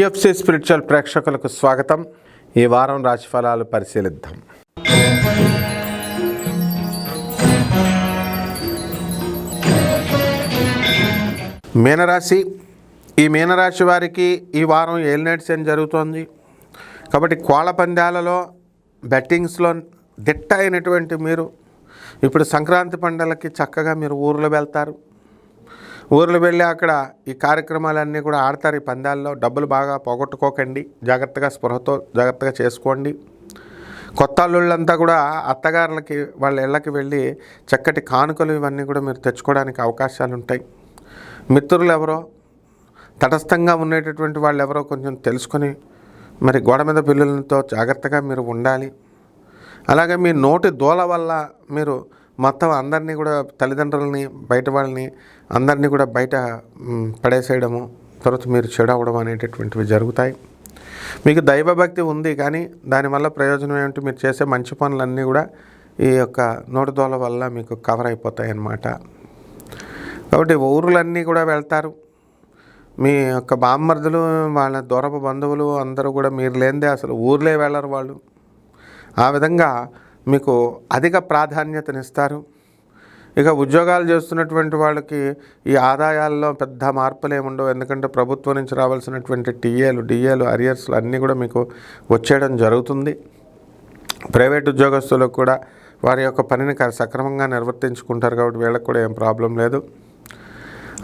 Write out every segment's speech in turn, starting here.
TFC spiritual ప్రేక్షకులకు స్వాగతం. ఈ వారం రాశిఫలాలు పరిశీలిద్దాం. మీనరాశి ఈ మీనరాశి వారికి ఈ వారం ఏలినట్స్ అని జరుగుతోంది? కాబట్టి కోళ్ళ పందాలలో బెట్టింగ్స్లో దిట్ట అయినటువంటి మీరు ఇప్పుడు సంక్రాంతి పండుగలకి చక్కగా మీరు ఊర్లో వెళ్తారు. ఊర్లో వెళ్ళి అక్కడ ఈ కార్యక్రమాలన్నీ కూడా ఆడతారు ఈ పందాల్లో. డబ్బులు బాగా పోగొట్టుకోకండి. జాగ్రత్తగా స్పృహతో జాగ్రత్తగా చేసుకోండి. కొత్త అల్లుళ్ళంతా కూడా అత్తగారులకి వాళ్ళ ఇళ్ళకి వెళ్ళి చక్కటి కానుకలు ఇవన్నీ కూడా మీరు తెచ్చుకోవడానికి అవకాశాలు ఉంటాయి మిత్రులు ఎవరో తటస్థంగా ఉండేటటువంటి వాళ్ళు ఎవరో కొంచెం తెలుసుకొని మరి గోడ మీద పిల్లలతో జాగ్రత్తగా మీరు ఉండాలి. అలాగే మీ నోటి దోల వల్ల మీరు మొత్తం అందరినీ కూడా తల్లిదండ్రులని బయట వాళ్ళని అందరినీ కూడా బయట పడేసేయడము తర్వాత మీరు చెడవడం అనేటటువంటివి జరుగుతాయి. మీకు దైవభక్తి ఉంది కానీ దానివల్ల ప్రయోజనం ఏమిటి? మీరు చేసే మంచి పనులన్నీ కూడా ఈ యొక్క నోటిదోల వల్ల మీకు కవర్ అయిపోతాయి అన్నమాట. కాబట్టి ఊరులన్నీ కూడా వెళ్తారు. మీ యొక్క బామ్మర్దులు వాళ్ళ దూరపు బంధువులు అందరూ కూడా మీరు లేనిదే అసలు ఊర్లే వెళ్ళరు వాళ్ళు. ఆ విధంగా మీకు అధిక ప్రాధాన్యతనిస్తారు. ఇక ఉద్యోగాలు చేస్తున్నటువంటి వాళ్ళకి ఈ ఆదాయాల్లో పెద్ద మార్పులు ఏముండవు ఎందుకంటే ప్రభుత్వం నుంచి రావాల్సినటువంటి టీఏలు డిఏలు అరియర్స్లు అన్నీ కూడా మీకు వచ్చేయడం జరుగుతుంది. ప్రైవేట్ ఉద్యోగస్తులకు కూడా వారి యొక్క పనిని సక్రమంగా నిర్వర్తించుకుంటారు కాబట్టి వీళ్ళకి కూడా ఏం ప్రాబ్లం లేదు.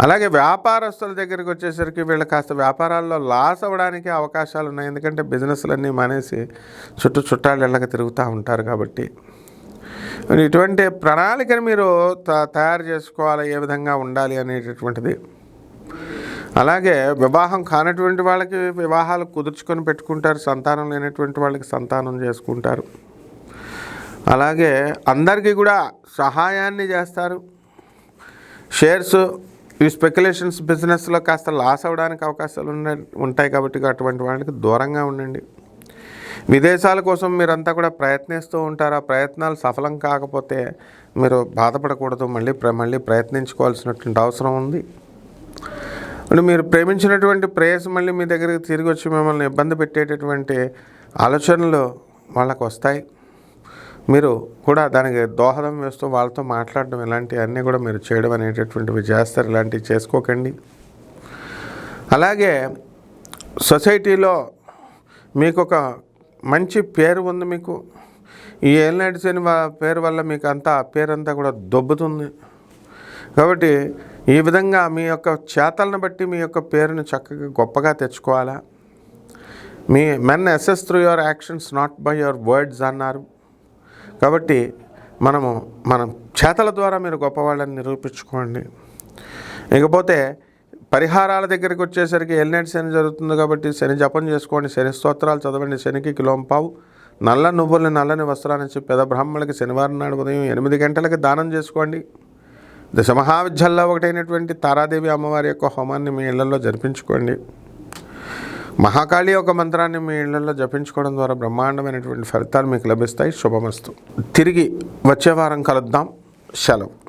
అలాగే వ్యాపారస్తుల దగ్గరికి వచ్చేసరికి వీళ్ళు కాస్త వ్యాపారాల్లో లాస్ అవ్వడానికి అవకాశాలు ఉన్నాయి. ఎందుకంటే బిజినెస్లన్నీ మానేసి చుట్టూ చుట్టాలు ఇళ్ళకి తిరుగుతూ ఉంటారు కాబట్టి. ఇటువంటి ప్రణాళికను మీరు త- తయారు చేసుకోవాలి ఏ విధంగా ఉండాలి అనేటటువంటిది. అలాగే వివాహం కానటువంటి వాళ్ళకి వివాహాలు కుదుర్చుకొని పెట్టుకుంటారు. సంతానం లేనటువంటి వాళ్ళకి సంతానం చేసుకుంటారు. అలాగే అందరికీ కూడా సహాయాన్ని చేస్తారు. షేర్స్ ఈ స్పెక్యులేషన్స్ బిజినెస్లో కాస్త లాస్ అవ్వడానికి అవకాశాలు ఉన్నాయి ఉంటాయి కాబట్టి అటువంటి వాటికి దూరంగా ఉండండి. విదేశాల కోసం మీరంతా కూడా ప్రయత్నిస్తూ ఉంటారు? ఆ ప్రయత్నాలు సఫలం కాకపోతే మీరు బాధపడకూడదు. మళ్ళీ ప్ర- మళ్ళీ ప్రయత్నించుకోవాల్సినటువంటి అవసరం ఉంది. అంటే మీరు ప్రేమించినటువంటి ప్రేయస్ మళ్ళీ మీ దగ్గరికి తిరిగి వచ్చి మిమ్మల్ని ఇబ్బంది పెట్టేటటువంటి ఆలోచనలు వాళ్ళకు వస్తాయి మీరు కూడా దానికి దోహదం వేస్తూ వాళ్ళతో మాట్లాడడం ఇలాంటివన్నీ కూడా మీరు చేయడం అనేటటువంటివి చేస్తారు ఇలాంటివి చేసుకోకండి. అలాగే సొసైటీలో మీకు ఒక మంచి పేరు ఉంది మీకు. ఈ ఏలినాటి శని వా- పేరు వల్ల మీకు అంతా ఆ పేరంతా కూడా దొబ్బుతుంది. కాబట్టి ఈ విధంగా మీ యొక్క చేతలను బట్టి మీ యొక్క పేరును చక్కగా గొప్పగా తెచ్చుకోవాలా. మీ men assess through your actions not by your words అన్నారు. కాబట్టి మనము మన చేతల ద్వారా మీరు గొప్పవాళ్ళని నిరూపించుకోండి. ఇకపోతే పరిహారాల దగ్గరికి వచ్చేసరికి ఎల్నెట్ శని జరుగుతుంది కాబట్టి శని జపం చేసుకోండి శని స్తోత్రాలు చదవండి శనికి కిలోంపావు నల్ల నువ్వుల్ని నల్లని వస్త్రాన్ని పెద బ్రాహ్మణులకి శనివారం నాడు ఉదయం ఎనిమిది గంటలకి దానం చేసుకోండి. దశ మహావిద్యాల్లో ఒకటైనటువంటి తారాదేవి అమ్మవారి యొక్క హోమాన్ని మీ ఇళ్ళలో జరిపించుకోండి. మహాకాళి యొక్క మంత్రాన్ని మీ ఇళ్ళలో జపించుకోవడం ద్వారా బ్రహ్మాండమైనటువంటి ఫలితాలు మీకు లభిస్తాయి. శుభమస్తు. తిరిగి వచ్చే వారం కలుద్దాం. సెలవు